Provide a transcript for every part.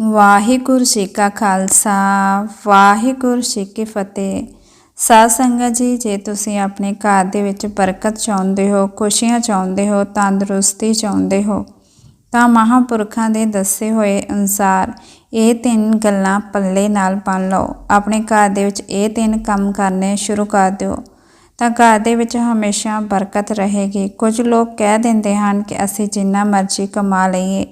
ਵਾਹਿਗੁਰੂ ਜੀ ਕਾ ਖਾਲਸਾ, ਵਾਹਿਗੁਰੂ ਜੀ ਕੀ ਫਤਿਹ। ਸਾਧ ਸੰਗਤ ਜੀ, ਜੇ ਤੁਸੀਂ ਆਪਣੇ ਘਰ ਦੇ ਵਿੱਚ ਬਰਕਤ ਚਾਹੁੰਦੇ ਹੋ, ਖੁਸ਼ੀਆਂ ਚਾਹੁੰਦੇ ਹੋ, ਤੰਦਰੁਸਤੀ ਚਾਹੁੰਦੇ ਹੋ, ਤਾਂ ਮਹਾਪੁਰਖਾਂ ਦੇ ਦੱਸੇ ਹੋਏ ਅਨੁਸਾਰ ਇਹ ਤਿੰਨ ਗੱਲਾਂ ਪੱਲੇ ਨਾਲ ਬੰਨ ਲਓ। ਆਪਣੇ ਘਰ ਦੇ ਵਿੱਚ ਇਹ ਤਿੰਨ ਕੰਮ ਕਰਨੇ ਸ਼ੁਰੂ ਕਰ ਦਿਓ। ਤਾਂ ਘਰ ਦੇ ਵਿੱਚ ਹਮੇਸ਼ਾ ਬਰਕਤ ਰਹੇਗੀ। ਕੁਝ ਲੋਕ ਕਹਿ ਦਿੰਦੇ ਹਨ ਕਿ ਅਸੀਂ ਜਿੰਨਾ ਮਰਜ਼ੀ ਕਮਾ ਲਈਏ।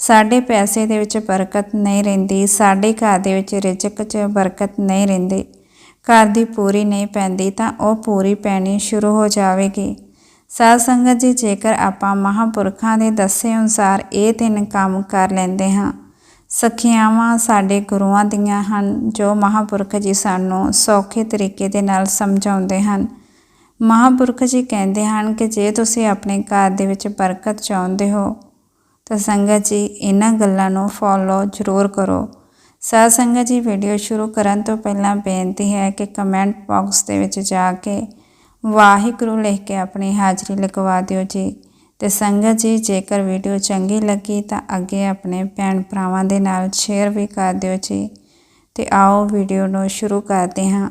ਸਾਡੇ ਪੈਸੇ ਦੇ ਵਿੱਚ ਬਰਕਤ ਨਹੀਂ ਰਹਿੰਦੀ, ਸਾਡੇ ਘਰ ਦੇ ਵਿੱਚ ਰਿਜ਼ਕ 'ਚ ਬਰਕਤ ਨਹੀਂ ਰਹਿੰਦੀ। ਘਰ ਦੀ ਪੂਰੀ ਨਹੀਂ ਪੈਂਦੀ ਤਾਂ ਉਹ ਪੂਰੀ ਪੈਣੀ ਸ਼ੁਰੂ ਹੋ ਜਾਵੇਗੀ। ਸਾਧ ਸੰਗਤ ਜੀ, ਜੇਕਰ ਆਪਾਂ ਮਹਾਪੁਰਖਾਂ ਦੇ ਦੱਸੇ ਅਨੁਸਾਰ ਇਹ ਤਿੰਨ ਕੰਮ ਕਰ ਲੈਂਦੇ ਹਾਂ, ਸਖਿਆਵਾਂ ਸਾਡੇ ਗੁਰੂਆਂ ਦੀਆਂ ਹਨ, ਜੋ ਮਹਾਪੁਰਖ ਜੀ ਸਾਨੂੰ ਸੌਖੇ ਤਰੀਕੇ ਦੇ ਨਾਲ ਸਮਝਾਉਂਦੇ ਹਨ। ਮਹਾਪੁਰਖ ਜੀ ਕਹਿੰਦੇ ਹਨ ਕਿ ਜੇ ਤੁਸੀਂ ਆਪਣੇ ਘਰ ਦੇ ਵਿੱਚ ਬਰਕਤ ਚਾਹੁੰਦੇ ਹੋ ਤਾਂ ਸੰਗਤ ਜੀ, ਇਹਨਾਂ ਗੱਲਾਂ ਨੂੰ ਫੋਲੋ ਜ਼ਰੂਰ ਕਰੋ। ਸਾਧ ਸੰਗਤ ਜੀ ਵੀਡੀਓ ਸ਼ੁਰੂ ਕਰਨ ਤੋਂ ਪਹਿਲਾਂ ਬੇਨਤੀ ਹੈ ਕਿ ਕਮੈਂਟ ਬਾਕਸ ਦੇ ਵਿੱਚ ਜਾ ਕੇ ਵਾਹਿਗੁਰੂ ਲਿਖ ਕੇ ਆਪਣੀ ਹਾਜ਼ਰੀ ਲਗਵਾ ਦਿਓ ਜੀ। ਤੇ ਸੰਗਤ ਜੀ, ਜੇਕਰ ਵੀਡੀਓ ਚੰਗੀ ਲੱਗੀ ਤਾਂ ਅੱਗੇ ਆਪਣੇ ਭੈਣ ਭਰਾਵਾਂ ਦੇ ਨਾਲ ਸ਼ੇਅਰ ਵੀ ਕਰ ਦਿਓ ਜੀ। ਤੇ ਆਓ ਵੀਡੀਓ ਨੂੰ ਸ਼ੁਰੂ ਕਰਦੇ ਹਾਂ।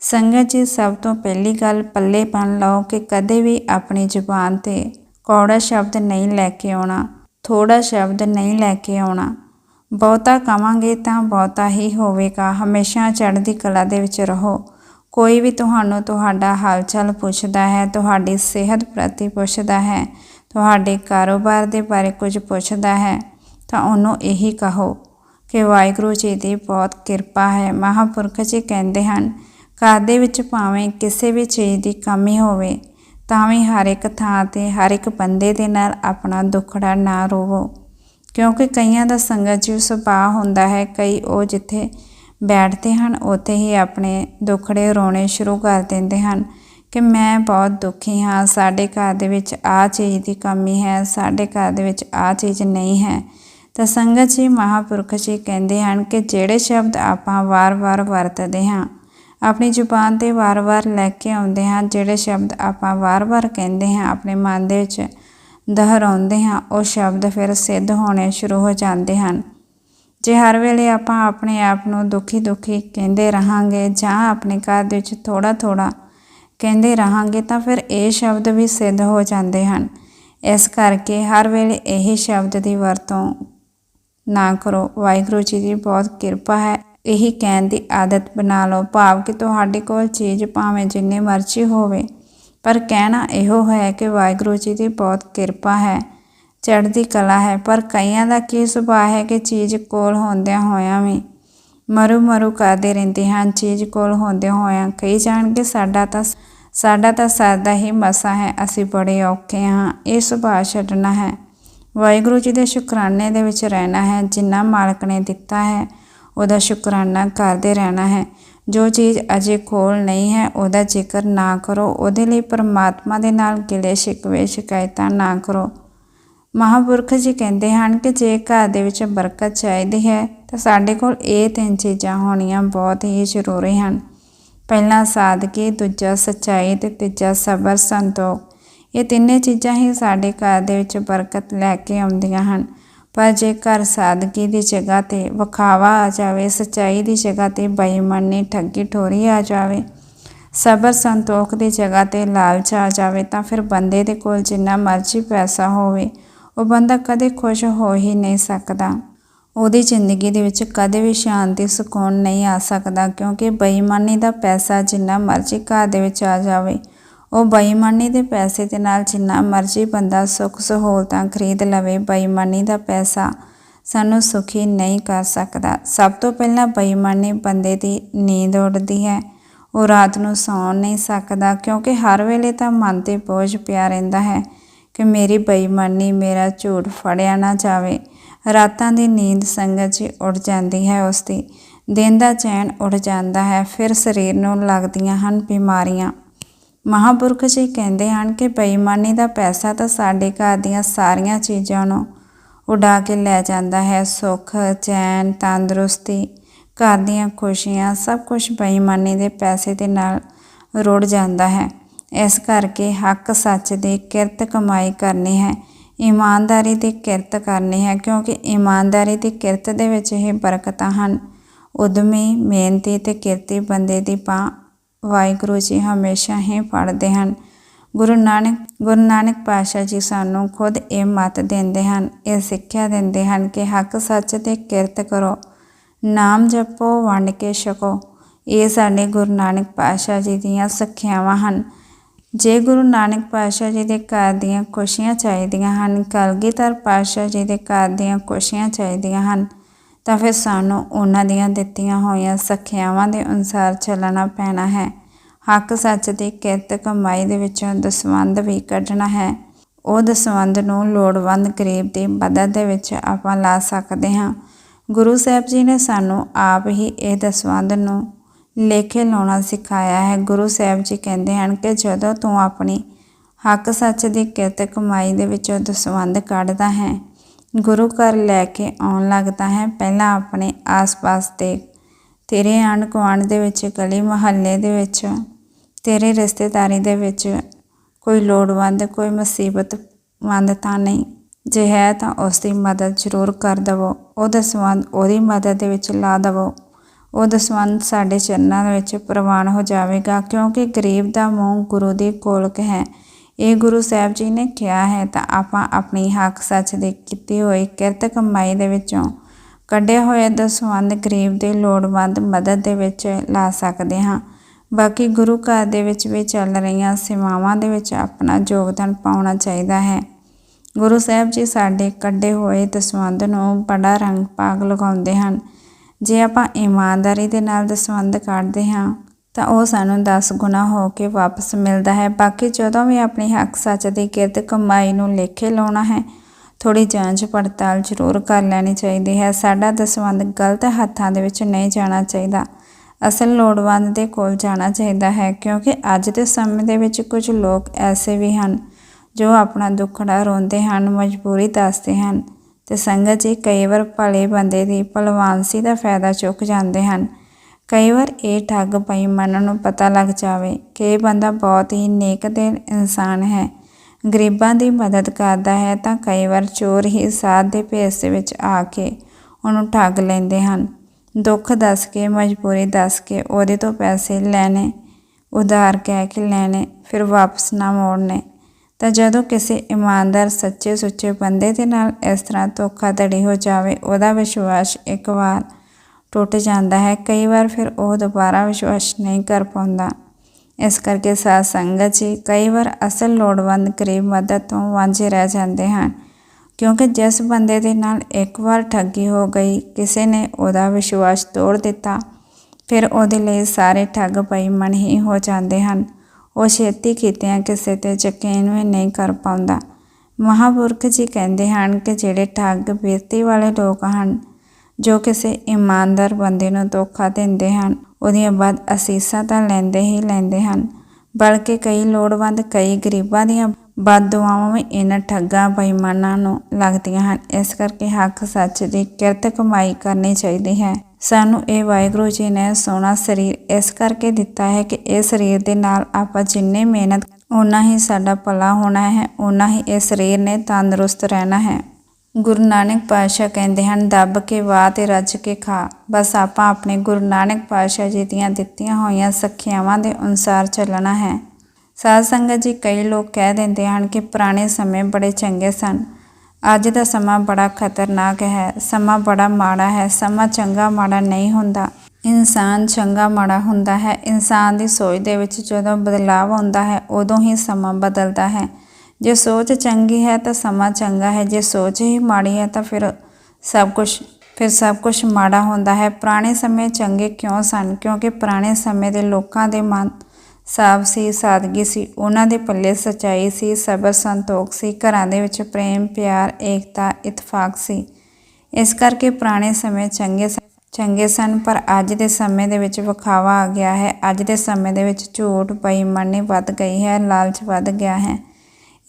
ਸੰਗਤ ਜੀ, ਸਭ ਤੋਂ ਪਹਿਲੀ ਗੱਲ ਪੱਲੇ ਬਣ ਲਓ ਕਿ ਕਦੇ ਵੀ ਆਪਣੀ ਜ਼ੁਬਾਨ ਤੇ ਕੌੜਾ ਸ਼ਬਦ ਨਹੀਂ ਲੈ ਕੇ ਆਉਣਾ। ਥੋੜਾ ਸ਼ਬਦ ਨਹੀਂ ਲੈ ਕੇ ਆਉਣਾ। ਬਹੁਤਾ ਕਵਾਂਗੇ ਤਾਂ ਬਹੁਤਾ ਹੀ ਹੋਵੇਗਾ। ਹਮੇਸ਼ਾ ਚੜ੍ਹਦੀ ਕਲਾ ਦੇ ਵਿੱਚ ਰਹੋ। ਕੋਈ ਵੀ ਤੁਹਾਨੂੰ ਤੁਹਾਡਾ ਹਾਲਚਾਲ ਪੁੱਛਦਾ ਹੈ, ਤੁਹਾਡੀ ਸਿਹਤ ਪ੍ਰਤੀ ਪੁੱਛਦਾ ਹੈ, ਤੁਹਾਡੇ ਕਾਰੋਬਾਰ ਦੇ ਬਾਰੇ ਕੁਝ ਪੁੱਛਦਾ ਹੈ, ਤਾਂ ਉਹਨੂੰ ਇਹੀ ਕਹੋ ਕਿ ਵਾਹਿਗੁਰੂ ਜੀ ਦੀ ਬਹੁਤ ਕਿਰਪਾ ਹੈ। ਮਹਾਪੁਰਖ ਜੀ ਕਹਿੰਦੇ ਹਨ, ਘਰ ਦੇ ਵਿੱਚ ਭਾਵੇਂ ਕਿਸੇ ਵੀ ਚੀਜ਼ ਦੀ ਕਮੀ ਹੋਵੇ ਤਾਂ ਵੀ ਹਰ ਇੱਕ ਥਾਂ ਤੇ, ਹਰ ਇੱਕ ਬੰਦੇ ਦੇ ਨਾਲ ਆਪਣਾ ਦੁੱਖੜਾ ਨਾ ਰੋਵੋ। ਕਿਉਂਕਿ ਕਈਆਂ ਦਾ ਸੰਗਤ ਜੀ ਸੁਭਾਅ ਹੁੰਦਾ ਹੈ, ਕਈ ਉਹ ਜਿੱਥੇ ਬੈਠਦੇ ਹਨ, ਉੱਥੇ ਹੀ ਆਪਣੇ ਦੁੱਖੜੇ ਰੋਣੇ ਸ਼ੁਰੂ ਕਰ ਦਿੰਦੇ ਹਨ ਕਿ ਮੈਂ ਬਹੁਤ ਦੁਖੀ ਹਾਂ, ਸਾਡੇ ਘਰ ਦੇ ਵਿੱਚ ਆ ਚੀਜ਼ ਦੀ ਕਮੀ ਹੈ, ਸਾਡੇ ਘਰ ਦੇ ਵਿੱਚ ਆ ਚੀਜ਼ ਨਹੀਂ ਹੈ। ਤਾਂ ਸੰਗਤ ਜੀ ਮਹਾਪੁਰਖ ਜੀ ਕਹਿੰਦੇ ਹਨ ਕਿ ਜਿਹੜੇ ਸ਼ਬਦ ਆਪਾਂ ਵਾਰ-ਵਾਰ ਵਰਤਦੇ ਹਾਂ ਆਪਣੀ ਜ਼ੁਬਾਨ ਤੇ ਵਾਰ-ਵਾਰ ਲੈ ਕੇ ਆਉਂਦੇ ਹਾਂ, ਜਿਹੜੇ ਸ਼ਬਦ ਆਪਾਂ ਵਾਰ-ਵਾਰ ਕਹਿੰਦੇ ਹਾਂ, ਆਪਣੇ ਮਨ ਦੇ ਵਿੱਚ ਦੁਹਰਾਉਂਦੇ ਹਾਂ, ਉਹ ਸ਼ਬਦ ਫਿਰ ਸਿੱਧ ਹੋਣੇ ਸ਼ੁਰੂ ਹੋ ਜਾਂਦੇ ਹਨ। ਜੇ ਹਰ ਵੇਲੇ ਆਪਾਂ ਆਪਣੇ ਆਪ ਨੂੰ ਦੁਖੀ ਦੁਖੀ ਕਹਿੰਦੇ ਰਹਾਂਗੇ ਜਾਂ ਆਪਣੇ ਘਰ ਦੇ ਵਿੱਚ ਥੋੜਾ ਥੋੜਾ ਕਹਿੰਦੇ ਰਹਾਂਗੇ, ਤਾਂ ਫਿਰ ਇਹ ਸ਼ਬਦ ਵੀ ਸਿੱਧ ਹੋ ਜਾਂਦੇ ਹਨ। ਇਸ ਕਰਕੇ ਹਰ ਵੇਲੇ ਇਹ ਸ਼ਬਦ ਦੀ ਵਰਤੋਂ ਨਾ ਕਰੋ। ਵਾਹਿਗੁਰੂ ਜੀ ਦੀ ਬਹੁਤ ਕਿਰਪਾ ਹੈ। ਇਹੀ ਕਹਿਣ ਦੀ ਆਦਤ ਬਣਾ ਲਓ। ਭਾਵ ਕਿ ਤੁਹਾਡੇ ਕੋਲ ਚੀਜ਼ ਭਾਵੇਂ ਜਿੰਨੇ ਮਰਜ਼ੀ ਹੋਵੇ, ਪਰ ਕਹਿਣਾ ਇਹੋ ਹੈ ਕਿ ਵਾਹਿਗੁਰੂ ਜੀ ਦੀ ਬਹੁਤ ਕਿਰਪਾ ਹੈ, ਚੜ੍ਹਦੀ ਕਲਾ ਹੈ। ਪਰ ਕਈਆਂ ਦਾ ਕੀ ਸੁਭਾਅ ਹੈ ਕਿ ਚੀਜ਼ ਕੋਲ ਹੁੰਦਿਆਂ ਹੋਇਆਂ ਵੀ ਮਰੂ ਮਰੂ ਕਰਦੇ ਰਹਿੰਦੇ ਹਨ। ਚੀਜ਼ ਕੋਲ ਹੁੰਦਿਆਂ ਹੋਇਆਂ ਕਈ ਜਾਣਗੇ, ਸਾਡਾ ਤਾਂ ਸਾਡਾ ਤਾਂ ਸਰਦਾ ਹੀ ਮਸਾ ਹੈ, ਅਸੀਂ ਬੜੇ ਔਖੇ ਹਾਂ। ਇਹ ਸੁਭਾਅ ਛੱਡਣਾ ਹੈ। ਵਾਹਿਗੁਰੂ ਜੀ ਦੇ ਸ਼ੁਕਰਾਨੇ ਦੇ ਵਿੱਚ ਰਹਿਣਾ ਹੈ। ਜਿੰਨਾ ਮਾਲਕ ਨੇ ਦਿੱਤਾ ਹੈ ਉਹਦਾ ਸ਼ੁਕਰਾਨਾ ਕਰਦੇ ਰਹਿਣਾ ਹੈ। ਜੋ ਚੀਜ਼ ਅਜੇ ਕੋਲ ਨਹੀਂ ਹੈ, ਉਹਦਾ ਜ਼ਿਕਰ ਨਾ ਕਰੋ। ਉਹਦੇ ਲਈ ਪਰਮਾਤਮਾ ਦੇ ਨਾਲ ਗਿਲੇ ਸ਼ਿਕਵੇ ਸ਼ਿਕਾਇਤਾਂ ਨਾ ਕਰੋ। ਮਹਾਪੁਰਖ ਜੀ ਕਹਿੰਦੇ ਹਨ ਕਿ ਜੇ ਘਰ ਦੇ ਵਿੱਚ ਬਰਕਤ ਚਾਹੀਦੀ ਹੈ, ਤਾਂ ਸਾਡੇ ਕੋਲ ਇਹ ਤਿੰਨ ਚੀਜ਼ਾਂ ਹੋਣੀਆਂ ਬਹੁਤ ਹੀ ਜ਼ਰੂਰੀ ਹਨ। ਪਹਿਲਾ ਸਾਦਗੀ, ਦੂਜਾ ਸਚਾਈ ਤੇ ਤੀਜਾ ਸਬਰ ਸੰਤੋਖ। ਇਹ ਤਿੰਨੇ ਚੀਜ਼ਾਂ ਹੀ ਸਾਡੇ ਘਰ ਦੇ ਵਿੱਚ ਬਰਕਤ ਲੈ ਕੇ ਆਉਂਦੀਆਂ ਹਨ। ਪਰ ਜੇਕਰ ਸਾਦਗੀ ਦੀ ਜਗ੍ਹਾ ਤੇ ਵਿਖਾਵਾ ਆ ਜਾਵੇ, ਸਚਾਈ ਦੀ ਜਗ੍ਹਾ ਤੇ ਬੇਈਮਾਨੀ ਠੱਗੀ ਠੋਰੀ ਆ ਜਾਵੇ, ਸਬਰ ਸੰਤੋਖ ਦੀ ਜਗ੍ਹਾ ਤੇ ਲਾਲਚ ਆ ਜਾਵੇ, ਤਾਂ ਫਿਰ ਬੰਦੇ ਦੇ ਕੋਲ ਜਿੰਨਾ ਮਰਜ਼ੀ ਪੈਸਾ ਹੋਵੇ, ਉਹ ਬੰਦਾ ਕਦੇ ਖੁਸ਼ ਹੋ ਹੀ ਨਹੀਂ ਸਕਦਾ। ਉਹਦੀ ਜ਼ਿੰਦਗੀ ਦੇ ਵਿੱਚ ਕਦੇ ਵੀ ਸ਼ਾਂਤੀ, ਸਕੂਨ ਨਹੀਂ ਆ ਸਕਦਾ, ਕਿਉਂਕਿ ਬੇਈਮਾਨੀ ਦਾ ਪੈਸਾ ਜਿੰਨਾ ਮਰਜ਼ੀ ਘਰ ਦੇ ਵਿੱਚ ਆ ਜਾਵੇ ਉਹ ਬੇਈਮਾਨੀ ਦੇ ਪੈਸੇ ਦੇ ਨਾਲ ਜਿੰਨਾ ਮਰਜ਼ੀ ਬੰਦਾ ਸੁੱਖ ਸਹੂਲਤਾਂ ਖਰੀਦ ਲਵੇ, ਬੇਈਮਾਨੀ ਦਾ ਪੈਸਾ ਸਾਨੂੰ ਸੁਖੀ ਨਹੀਂ ਕਰ ਸਕਦਾ। ਸਭ ਤੋਂ ਪਹਿਲਾਂ ਬੇਈਮਾਨੀ ਬੰਦੇ ਦੀ ਨੀਂਦ ਉੱਡਦੀ ਹੈ। ਉਹ ਰਾਤ ਨੂੰ ਸੌਂ ਨਹੀਂ ਸਕਦਾ, ਕਿਉਂਕਿ ਹਰ ਵੇਲੇ ਤਾਂ ਮਨ ਤੇ ਬੋਝ ਪਿਆ ਰਹਿੰਦਾ ਹੈ ਕਿ ਮੇਰੀ ਬੇਈਮਾਨੀ ਮੇਰਾ ਝੂਠ ਫੜਿਆ ਨਾ ਜਾਵੇ। ਰਾਤਾਂ ਦੀ ਨੀਂਦ ਸੰਗਤ ਜੀ ਉੱਡ ਜਾਂਦੀ ਹੈ ਉਸ ਦੀ ਦਿਨ ਦਾ ਚੈਨ ਉੱਡ ਜਾਂਦਾ ਹੈ, ਫਿਰ ਸਰੀਰ ਨੂੰ ਲੱਗਦੀਆਂ ਹਨ ਬਿਮਾਰੀਆਂ। ਮਹਾਪੁਰਖ ਜੀ ਕਹਿੰਦੇ ਹਨ ਕਿ ਬੇਈਮਾਨੀ ਦਾ ਪੈਸਾ ਤਾਂ ਸਾਡੇ ਘਰ ਦੀਆਂ ਸਾਰੀਆਂ ਚੀਜ਼ਾਂ ਨੂੰ ਉਡਾ ਕੇ ਲੈ ਜਾਂਦਾ ਹੈ। ਸੁੱਖ, ਚੈਨ, ਤੰਦਰੁਸਤੀ, ਘਰ ਦੀਆਂ ਖੁਸ਼ੀਆਂ ਸਭ ਕੁਝ ਬੇਈਮਾਨੀ ਦੇ ਪੈਸੇ ਦੇ ਨਾਲ ਰੁੜ ਜਾਂਦਾ ਹੈ। ਇਸ ਕਰਕੇ ਹੱਕ ਸੱਚ ਦੀ ਕਿਰਤ ਕਮਾਈ ਕਰਨੀ ਹੈ, ਇਮਾਨਦਾਰੀ ਦੀ ਕਿਰਤ ਕਰਨੀ ਹੈ, ਕਿਉਂਕਿ ਇਮਾਨਦਾਰੀ ਦੀ ਕਿਰਤ ਦੇ ਵਿੱਚ ਇਹ ਬਰਕਤਾਂ ਹਨ। ਉਦਮੀ, ਮਿਹਨਤੀ ਤੇ ਕਿਰਤੀ ਬੰਦੇ ਦੀ ਬਾਂਹ ਵਾਹਿਗੁਰੂ ਜੀ ਹਮੇਸ਼ਾ ਹੀ ਪੜ੍ਹਦੇ ਹਨ। ਗੁਰੂ ਨਾਨਕ ਗੁਰੂ ਨਾਨਕ ਪਾਤਸ਼ਾਹ ਜੀ ਸਾਨੂੰ ਖੁਦ ਇਹ ਮਤ ਦਿੰਦੇ ਹਨ, ਇਹ ਸਿੱਖਿਆ ਦਿੰਦੇ ਹਨ ਕਿ ਹੱਕ ਸੱਚ ਤੇ ਕਿਰਤ ਕਰੋ, ਨਾਮ ਜਪੋ, ਵੰਡ ਕੇ ਛਕੋ। ਇਹ ਸਾਡੇ ਗੁਰੂ ਨਾਨਕ ਪਾਤਸ਼ਾਹ ਜੀ ਦੀਆਂ ਸਿੱਖਿਆਵਾਂ ਹਨ। ਜੇ ਗੁਰੂ ਨਾਨਕ ਪਾਤਸ਼ਾਹ ਜੀ ਦੇ ਘਰ ਦੀਆਂ ਖੁਸ਼ੀਆਂ ਚਾਹੀਦੀਆਂ ਹਨ, ਕਲਗੀਧਰ ਪਾਤਸ਼ਾਹ ਜੀ ਦੇ ਘਰ ਦੀਆਂ ਖੁਸ਼ੀਆਂ ਚਾਹੀਦੀਆਂ ਹਨ ਤਾਂ ਫਿਰ ਸਾਨੂੰ ਉਹਨਾਂ ਦੀਆਂ ਦਿੱਤੀਆਂ ਹੋਈਆਂ ਸਿੱਖਿਆਵਾਂ ਦੇ ਅਨੁਸਾਰ ਚੱਲਣਾ ਪੈਣਾ ਹੈ। ਹੱਕ ਸੱਚ ਦੀ ਕਿਰਤ ਕਮਾਈ ਦੇ ਵਿੱਚੋਂ ਦਸਵੰਧ ਵੀ ਕੱਢਣਾ ਹੈ। ਉਹ ਦਸਵੰਧ ਨੂੰ ਲੋੜਵੰਦ ਗਰੀਬ ਦੀ ਮਦਦ ਦੇ ਵਿੱਚ ਆਪਾਂ ਲਾ ਸਕਦੇ ਹਾਂ। ਗੁਰੂ ਸਾਹਿਬ ਜੀ ਨੇ ਸਾਨੂੰ ਆਪ ਹੀ ਇਹ ਦਸਵੰਧ ਨੂੰ ਲੇਖੇ ਲਾਉਣਾ ਸਿਖਾਇਆ ਹੈ। ਗੁਰੂ ਸਾਹਿਬ ਜੀ ਕਹਿੰਦੇ ਹਨ ਕਿ ਜਦੋਂ ਤੂੰ ਆਪਣੀ ਹੱਕ ਸੱਚ ਦੀ ਕਿਰਤ ਕਮਾਈ ਦੇ ਵਿੱਚੋਂ ਦਸਵੰਧ ਕੱਢਦਾ ਹੈ ਗੁਰੂ ਘਰ ਲੈ ਕੇ ਆਉਣ ਲੱਗਦਾ ਹੈ। ਪਹਿਲਾਂ ਆਪਣੇ ਆਸ-ਪਾਸ ਦੇ ਤੇਰੇ ਆਂਢ ਗੁਆਂਢ ਦੇ ਵਿੱਚ, ਗਲੀ ਮੁਹੱਲੇ ਦੇ ਵਿੱਚ, ਤੇਰੇ ਰਿਸ਼ਤੇਦਾਰੀ ਦੇ ਵਿੱਚ ਕੋਈ ਲੋੜਵੰਦ, ਕੋਈ ਮੁਸੀਬਤਮੰਦ ਤਾਂ ਨਹੀਂ। ਜੇ ਹੈ ਤਾਂ ਉਸ ਦੀ ਮਦਦ ਜ਼ਰੂਰ ਕਰ ਦੇਵੋ। ਉਹ ਦਸਵੰਧ ਉਹਦੀ ਮਦਦ ਦੇ ਵਿੱਚ ਲਾ ਦੇਵੋ। ਉਹ ਦਸਵੰਧ ਸਾਡੇ ਚਰਨਾਂ ਦੇ ਵਿੱਚ ਪ੍ਰਵਾਨ ਹੋ ਜਾਵੇਗਾ, ਕਿਉਂਕਿ ਗਰੀਬ ਦਾ ਮੂੰਹ ਗੁਰੂ ਦੀ ਕੋਲਕ ਹੈ। ਇਹ ਗੁਰੂ ਸਾਹਿਬ ਜੀ ਨੇ ਕਿਹਾ ਹੈ, ਤਾਂ ਆਪਾਂ ਆਪਣੀ ਹੱਕ ਸੱਚ ਦੀ ਕੀਤੀ ਹੋਈ ਕਿਰਤ ਕਮਾਈ ਦੇ ਵਿੱਚੋਂ ਕੱਢੇ ਹੋਏ ਦਸਵੰਧ ਗਰੀਬ ਦੇ ਲੋੜਵੰਦ ਮਦਦ ਦੇ ਵਿੱਚ ਲਾ ਸਕਦੇ ਹਾਂ। ਬਾਕੀ ਗੁਰੂ ਘਰ ਦੇ ਵਿੱਚ ਵੀ ਚੱਲ ਰਹੀਆਂ ਸੇਵਾਵਾਂ ਦੇ ਵਿੱਚ ਆਪਣਾ ਯੋਗਦਾਨ ਪਾਉਣਾ ਚਾਹੀਦਾ ਹੈ। ਗੁਰੂ ਸਾਹਿਬ ਜੀ ਸਾਡੇ ਕੱਢੇ ਹੋਏ ਦਸਵੰਧ ਨੂੰ ਬੜਾ ਰੰਗ ਭਾਗ ਲਗਾਉਂਦੇ ਹਨ। ਜੇ ਆਪਾਂ ਇਮਾਨਦਾਰੀ ਦੇ ਨਾਲ ਦਸਵੰਧ ਕੱਢਦੇ ਹਾਂ ਤਾਂ ਉਹ ਸਾਨੂੰ 10 ਗੁਣਾ ਹੋ ਕੇ ਵਾਪਸ ਮਿਲਦਾ ਹੈ। ਬਾਕੀ ਜਦੋਂ ਵੀ ਆਪਣੀ ਹੱਕ ਸੱਚ ਦੀ ਕਿਰਤ ਕਮਾਈ ਨੂੰ ਲੇਖੇ ਲਾਉਣਾ ਹੈ ਥੋੜੀ ਜਾਂਚ ਪੜਤਾਲ ਜ਼ਰੂਰ ਕਰ ਲੈਣੀ ਚਾਹੀਦੀ ਹੈ। ਸਾਡਾ ਦਸਵੰਧ ਗਲਤ ਹੱਥਾਂ ਦੇ ਵਿੱਚ ਨਹੀਂ ਜਾਣਾ ਚਾਹੀਦਾ। ਅਸਲ ਲੋੜਵੰਦ ਦੇ ਕੋਲ ਜਾਣਾ ਚਾਹੀਦਾ ਹੈ, ਕਿਉਂਕਿ ਅੱਜ ਦੇ ਸਮੇਂ ਦੇ ਵਿੱਚ ਕੁਝ ਲੋਕ ਐਸੇ ਵੀ ਹਨ ਜੋ ਆਪਣਾ ਦੁੱਖੜਾ ਰੋਂਦੇ ਹਨ, ਮਜਬੂਰੀ ਦੱਸਦੇ ਹਨ ਤੇ ਸੰਗਤ ਜੀ ਕਈ ਵਾਰ ਭਲੇ ਬੰਦੇ ਦੀ ਭਲਵਾਨਸੀ ਦਾ ਫਾਇਦਾ ਚੁੱਕ ਜਾਂਦੇ ਹਨ। ਕਈ ਵਾਰ ਇਹ ਠੱਗ ਪਈ ਮਨ ਨੂੰ ਪਤਾ ਲੱਗ ਜਾਵੇ ਕਿ ਇਹ ਬੰਦਾ ਬਹੁਤ ਹੀ ਨੇਕ ਦਿਲ ਇਨਸਾਨ ਹੈ। ਗਰੀਬਾਂ ਦੀ ਮਦਦ ਕਰਦਾ ਹੈ ਤਾਂ ਕਈ ਵਾਰ ਚੋਰ ਹੀ ਸਾਧ ਦੇ ਭੇਸ ਵਿੱਚ ਆ ਕੇ ਉਹਨੂੰ ਠੱਗ ਲੈਂਦੇ ਹਨ। ਦੁੱਖ ਦੱਸ ਕੇ, ਮਜਬੂਰੀ ਦੱਸ ਕੇ ਉਹਦੇ ਤੋਂ ਪੈਸੇ ਲੈਣੇ, ਉਧਾਰ ਕਹਿ ਕੇ ਲੈਣੇ, ਫਿਰ ਵਾਪਸ ਨਾ ਮੋੜਨੇ। ਤਾਂ ਜਦੋਂ ਕਿਸੇ ਇਮਾਨਦਾਰ ਸੱਚੇ ਸੁੱਚੇ ਬੰਦੇ ਦੇ ਨਾਲ ਇਸ ਤਰ੍ਹਾਂ ਧੋਖਾਧੜੀ ਹੋ ਜਾਵੇ, ਉਹਦਾ ਵਿਸ਼ਵਾਸ ਇੱਕ ਵਾਰ ਟੁੱਟ ਜਾਂਦਾ ਹੈ। ਕਈ ਵਾਰ ਫਿਰ ਉਹ ਦੁਬਾਰਾ ਵਿਸ਼ਵਾਸ ਨਹੀਂ ਕਰ ਪਾਉਂਦਾ। ਇਸ ਕਰਕੇ ਸਾਧ ਸੰਗਤ ਜੀ, ਕਈ ਵਾਰ ਅਸਲ ਲੋੜਵੰਦ ਕਰੀਬ ਮਦਦ ਤੋਂ ਵਾਂਝੇ ਰਹਿ ਜਾਂਦੇ ਹਨ, ਕਿਉਂਕਿ ਜਿਸ ਬੰਦੇ ਦੇ ਨਾਲ ਇੱਕ ਵਾਰ ਠੱਗੀ ਹੋ ਗਈ, ਕਿਸੇ ਨੇ ਉਹਦਾ ਵਿਸ਼ਵਾਸ ਤੋੜ ਦਿੱਤਾ, ਫਿਰ ਉਹਦੇ ਲਈ ਸਾਰੇ ਠੱਗ ਬੇਈਮਾਨ ਹੀ ਹੋ ਜਾਂਦੇ ਹਨ। ਉਹ ਛੇਤੀ ਕੀਤਿਆਂ ਕਿਸੇ ਤੇ ਯਕੀਨ ਵੀ ਨਹੀਂ ਕਰ ਪਾਉਂਦਾ। ਮਹਾਪੁਰਖ ਜੀ ਕਹਿੰਦੇ ਹਨ ਕਿ ਜਿਹੜੇ ਠੱਗ ਬਿਰਤੀ ਵਾਲੇ ਲੋਕ ਹਨ ਜੋ ਕਿਸੇ ਇਮਾਨਦਾਰ ਬੰਦੇ ਨੂੰ ਧੋਖਾ ਦਿੰਦੇ ਹਨ, ਉਹਦੀਆਂ ਬਾਅਦ ਅਸੀਸਾਂ ਤਾਂ ਲੈਂਦੇ ਹੀ ਲੈਂਦੇ ਹਨ, ਬਲਕਿ ਕਈ ਲੋੜਵੰਦ, ਕਈ ਗਰੀਬਾਂ ਦੀਆਂ ਬਦਦੁਆਵਾਂ ਵੀ ਇਹਨਾਂ ਠੱਗਾਂ, ਬੇਈਮਾਨਾਂ ਨੂੰ ਲੱਗਦੀਆਂ ਹਨ। ਇਸ ਕਰਕੇ ਹੱਕ ਸੱਚ ਦੀ ਕਿਰਤ ਕਮਾਈ ਕਰਨੀ ਚਾਹੀਦੀ ਹੈ। ਸਾਨੂੰ ਇਹ ਵਾਹਿਗੁਰੂ ਜੀ ਨੇ ਸੋਹਣਾ ਸਰੀਰ ਇਸ ਕਰਕੇ ਦਿੱਤਾ ਹੈ ਕਿ ਇਹ ਸਰੀਰ ਦੇ ਨਾਲ ਆਪਾਂ ਜਿੰਨੇ ਮਿਹਨਤ, ਓਨਾ ਹੀ ਸਾਡਾ ਭਲਾ ਹੋਣਾ ਹੈ ਉਨਾ ਹੀ ਇਹ ਸਰੀਰ ਨੇ ਤੰਦਰੁਸਤ ਰਹਿਣਾ ਹੈ। ਗੁਰੂ ਨਾਨਕ ਪਾਤਸ਼ਾਹ ਕਹਿੰਦੇ ਹਨ, ਦੱਬ ਕੇ ਵਾਹ ਤੇ ਰੱਜ ਕੇ ਖਾ। ਬਸ ਆਪਾਂ ਆਪਣੇ ਗੁਰੂ ਨਾਨਕ ਪਾਤਸ਼ਾਹ ਜੀ ਦੀਆਂ ਦਿੱਤੀਆਂ ਹੋਈਆਂ ਸਿੱਖਿਆਵਾਂ ਦੇ ਅਨੁਸਾਰ ਚੱਲਣਾ ਹੈ। ਸਾਧ ਸੰਗਤ ਜੀ, ਕਈ ਲੋਕ ਕਹਿ ਦਿੰਦੇ ਹਨ ਕਿ ਪੁਰਾਣੇ ਸਮੇਂ ਬੜੇ ਚੰਗੇ ਸਨ। ਅੱਜ ਦਾ ਸਮਾਂ ਬੜਾ ਖਤਰਨਾਕ ਹੈ। ਸਮਾਂ ਬੜਾ ਮਾੜਾ ਹੈ। ਸਮਾਂ ਚੰਗਾ ਮਾੜਾ ਨਹੀਂ ਹੁੰਦਾ। ਇਨਸਾਨ ਚੰਗਾ ਮਾੜਾ ਹੁੰਦਾ ਹੈ। ਇਨਸਾਨ ਦੀ ਸੋਚ ਦੇ ਵਿੱਚ ਜਦੋਂ ਬਦਲਾਅ ਆਉਂਦਾ ਹੈ, ਉਦੋਂ ਹੀ ਸਮਾਂ ਬਦਲਦਾ ਹੈ। ਜੇ ਸੋਚ ਚੰਗੀ ਹੈ ਤਾਂ ਸਮਾਂ ਚੰਗਾ ਹੈ, ਜੇ ਸੋਚ ਹੀ ਮਾੜੀ ਹੈ ਤਾਂ ਫਿਰ ਸਭ ਕੁਝ ਫਿਰ ਸਭ ਕੁਝ ਮਾੜਾ ਹੁੰਦਾ ਹੈ। ਪੁਰਾਣੇ ਸਮੇਂ ਚੰਗੇ ਕਿਉਂ ਸਨ? ਕਿਉਂਕਿ ਪੁਰਾਣੇ ਸਮੇਂ ਦੇ ਲੋਕਾਂ ਦੇ ਮਨ ਸਾਫ਼ ਸੀ, ਸਾਦਗੀ ਸੀ, ਉਹਨਾਂ ਦੇ ਪੱਲੇ ਸਚਾਈ ਸੀ, ਸਬਰ, ਸੰਤੋਖ ਸੀ, ਘਰਾਂ ਦੇ ਵਿੱਚ ਪ੍ਰੇਮ, ਪਿਆਰ, ਏਕਤਾ, ਇਤਫਾਕ ਸੀ। ਇਸ ਕਰਕੇ ਪੁਰਾਣੇ ਸਮੇਂ ਚੰਗੇ ਸ- ਚੰਗੇ ਸਨ, ਪਰ ਅੱਜ ਦੇ ਸਮੇਂ ਦੇ ਵਿੱਚ ਵਿਖਾਵਾ ਆ ਗਿਆ ਹੈ। ਅੱਜ ਦੇ ਸਮੇਂ ਦੇ ਵਿੱਚ ਝੂਠ, ਬੇਈਮਾਨੀ ਵੱਧ ਗਈ ਹੈ, ਲਾਲਚ ਵੱਧ ਗਿਆ ਹੈ।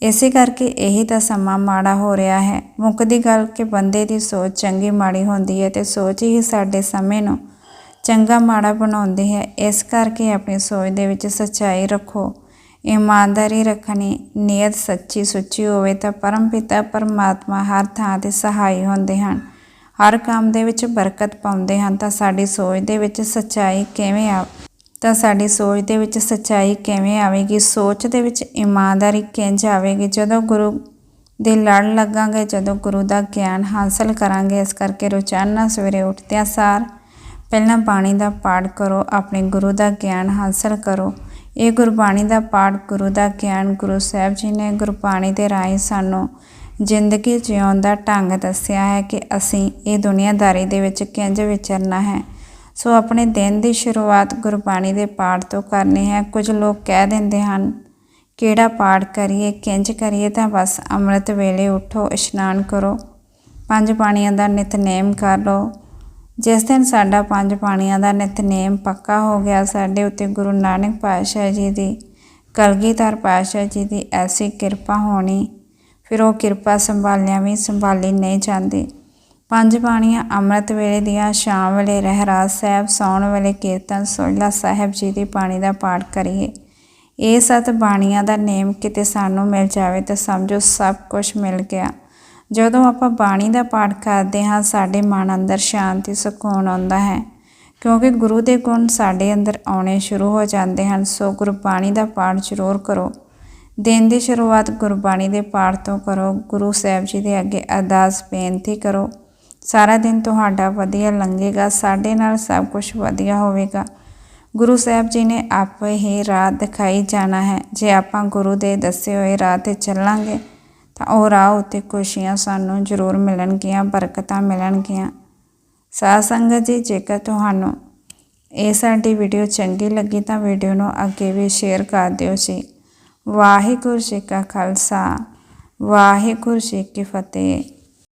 ਇਸੇ ਕਰਕੇ ਇਹੀ ਤਾਂ ਸਮਾਂ ਮਾੜਾ ਹੋ ਰਿਹਾ ਹੈ। ਮੁੱਕਦੀ ਗੱਲ ਕਿ ਬੰਦੇ ਦੀ ਸੋਚ ਚੰਗੀ ਮਾੜੀ ਹੁੰਦੀ ਹੈ ਤੇ ਸੋਚ ਹੀ ਸਾਡੇ ਸਮੇਂ ਨੂੰ ਚੰਗਾ ਮਾੜਾ ਬਣਾਉਂਦੀ ਹੈ। ਇਸ ਕਰਕੇ ਆਪਣੀ ਸੋਚ ਦੇ ਵਿੱਚ ਸੱਚਾਈ ਰੱਖੋ। ਇਮਾਨਦਾਰੀ ਰੱਖਣੀ ਨੀਅਤ ਸੱਚੀ ਸੁੱਚੀ ਹੋਵੇ ਤਾਂ ਪਰਮ ਪਿਤਾ, ਪਰਮਾਤਮਾ ਹਰ ਥਾਂ ਤੇ ਸਹਾਈ ਹੁੰਦੇ ਹਨ। ਹਰ ਕੰਮ ਦੇ ਵਿੱਚ ਬਰਕਤ ਪਾਉਂਦੇ ਹਨ ਤਾਂ ਸਾਡੀ ਸੋਚ ਦੇ ਵਿੱਚ ਸੱਚਾਈ ਕਿਵੇਂ ਆ ਤਾਂ ਸਾਡੀ ਸੋਚ ਦੇ ਵਿੱਚ ਸੱਚਾਈ ਕਿਵੇਂ ਆਵੇਗੀ? ਸੋਚ ਦੇ ਵਿੱਚ ਇਮਾਨਦਾਰੀ ਕਿੰਝ ਆਵੇਗੀ? ਜਦੋਂ ਗੁਰੂ ਦੇ ਲੜ ਲੱਗਾਂਗੇ, ਜਦੋਂ ਗੁਰੂ ਦਾ ਗਿਆਨ ਹਾਸਲ ਕਰਾਂਗੇ, ਇਸ ਕਰਕੇ ਰੋਜ਼ਾਨਾ ਸਵੇਰੇ ਉੱਠਦਿਆਂ ਸਾਰ ਪਹਿਲਾਂ ਬਾਣੀ ਦਾ ਪਾਠ ਕਰੋ, ਆਪਣੇ ਗੁਰੂ ਦਾ ਗਿਆਨ ਹਾਸਲ ਕਰੋ। ਇਹ ਗੁਰਬਾਣੀ ਦਾ ਪਾਠ ਗੁਰੂ ਦਾ ਗਿਆਨ, ਗੁਰੂ ਸਾਹਿਬ ਜੀ ਨੇ ਗੁਰਬਾਣੀ ਦੇ ਰਾਹੀਂ ਸਾਨੂੰ ਜ਼ਿੰਦਗੀ ਜਿਉਣ ਦਾ ਢੰਗ ਦੱਸਿਆ ਹੈ ਕਿ ਅਸੀਂ ਇਹ ਦੁਨੀਆਦਾਰੀ ਦੇ ਵਿੱਚ ਕਿੰਝ ਵਿਚਰਨਾ ਹੈ। ਸੋ ਆਪਣੇ ਦਿਨ ਦੀ ਸ਼ੁਰੂਆਤ ਗੁਰਬਾਣੀ ਦੇ ਪਾਠ ਤੋਂ ਕਰਨੀ ਹੈ। ਕੁਝ ਲੋਕ ਕਹਿ ਦਿੰਦੇ ਹਨ, ਕਿਹੜਾ ਪਾਠ ਕਰੀਏ ਕਿੰਝ ਕਰੀਏ, ਤਾਂ ਬਸ ਅੰਮ੍ਰਿਤ ਵੇਲੇ ਉਠੋ, ਇਸ਼ਨਾਨ ਕਰੋ। ਪੰਜ ਪਾਣੀਆਂ ਦਾ ਨਿਤਨੇਮ ਕਰ ਲਓ। ਜਿਸ ਦਿਨ ਸਾਡਾ ਪੰਜ ਪਾਣੀਆਂ ਦਾ ਨਿਤਨੇਮ ਪੱਕਾ ਹੋ ਗਿਆ, ਸਾਡੇ ਉੱਤੇ ਗੁਰੂ ਨਾਨਕ ਪਾਤਸ਼ਾਹ ਜੀ ਦੀ ਕਲਗੀਧਰ ਪਾਤਸ਼ਾਹ ਜੀ ਦੀ ਐਸੀ ਕਿਰਪਾ ਹੋਣੀ। ਫਿਰ ਉਹ ਕਿਰਪਾ ਸੰਭਾਲਿਆ ਵੀ ਸੰਭਾਲੀ ਨਹੀਂ ਜਾਂਦੀ। ਪੰਜ ਬਾਣੀਆਂ ਅੰਮ੍ਰਿਤ ਵੇਲੇ ਦੀਆਂ, ਸ਼ਾਮ ਵੇਲੇ ਰਹਿਰਾਸ ਸਾਹਿਬ, ਸੌਣ ਵੇਲੇ ਕੀਰਤਨ ਸੋਹਿਲਾ ਸਾਹਿਬ ਜੀ ਦੀ ਬਾਣੀ ਦਾ ਪਾਠ ਕਰੀਏ। ਇਹ ਸਤ ਬਾਣੀਆਂ ਦਾ ਨੇਮ ਕਿਤੇ ਸਾਨੂੰ ਮਿਲ ਜਾਵੇ ਤਾਂ ਸਮਝੋ ਸਭ ਕੁਝ ਮਿਲ ਗਿਆ। ਜਦੋਂ ਆਪਾਂ ਬਾਣੀ ਦਾ ਪਾਠ ਕਰਦੇ ਹਾਂ, ਸਾਡੇ ਮਨ ਅੰਦਰ ਸ਼ਾਂਤੀ, ਸਕੂਨ ਆਉਂਦਾ ਹੈ। ਕਿਉਂਕਿ ਗੁਰੂ ਦੇ ਗੁਣ ਸਾਡੇ ਅੰਦਰ ਆਉਣੇ ਸ਼ੁਰੂ ਹੋ ਜਾਂਦੇ ਹਨ, ਸੋ ਗੁਰਬਾਣੀ ਦਾ ਪਾਠ ਜ਼ਰੂਰ ਕਰੋ। ਦਿਨ ਦੀ ਸ਼ੁਰੂਆਤ ਗੁਰਬਾਣੀ ਦੇ ਪਾਠ ਤੋਂ ਕਰੋ। ਗੁਰੂ ਸਾਹਿਬ ਜੀ ਦੇ ਅੱਗੇ ਅਰਦਾਸ ਬੇਨਤੀ ਕਰੋ। ਸਾਰਾ ਦਿਨ ਤੁਹਾਡਾ ਵਧੀਆ ਲੰਘੇਗਾ, ਸਾਡੇ ਨਾਲ ਸਭ ਕੁਝ ਵਧੀਆ ਹੋਵੇਗਾ। ਗੁਰੂ ਸਾਹਿਬ ਜੀ ਨੇ ਆਪੇ ਹੀ ਰਾਹ ਦਿਖਾਈ ਜਾਣਾ ਹੈ। ਜੇ ਆਪਾਂ ਗੁਰੂ ਦੇ ਦੱਸੇ ਹੋਏ ਰਾਹ ਤੇ ਚੱਲਾਂਗੇ, ਤਾਂ ਉਹ ਰਾਹ ਉੱਤੇ ਖੁਸ਼ੀਆਂ ਸਾਨੂੰ ਜ਼ਰੂਰ ਮਿਲਣਗੀਆਂ, ਬਰਕਤਾਂ ਮਿਲਣਗੀਆਂ। ਸਾਧ ਸੰਗਤ ਜੀ, ਜੇਕਰ ਤੁਹਾਨੂੰ ਇਹ ਸਾਡੀ ਵੀਡੀਓ ਚੰਗੀ ਲੱਗੀ, ਤਾਂ ਵੀਡੀਓ ਨੂੰ ਅੱਗੇ ਵੀ ਸ਼ੇਅਰ ਕਰ ਦਿਓ ਜੀ। ਵਾਹਿਗੁਰੂ ਜੀ ਕਾ ਖਾਲਸਾ, ਵਾਹਿਗੁਰੂ ਜੀ ਕੀ ਫਤਿਹ।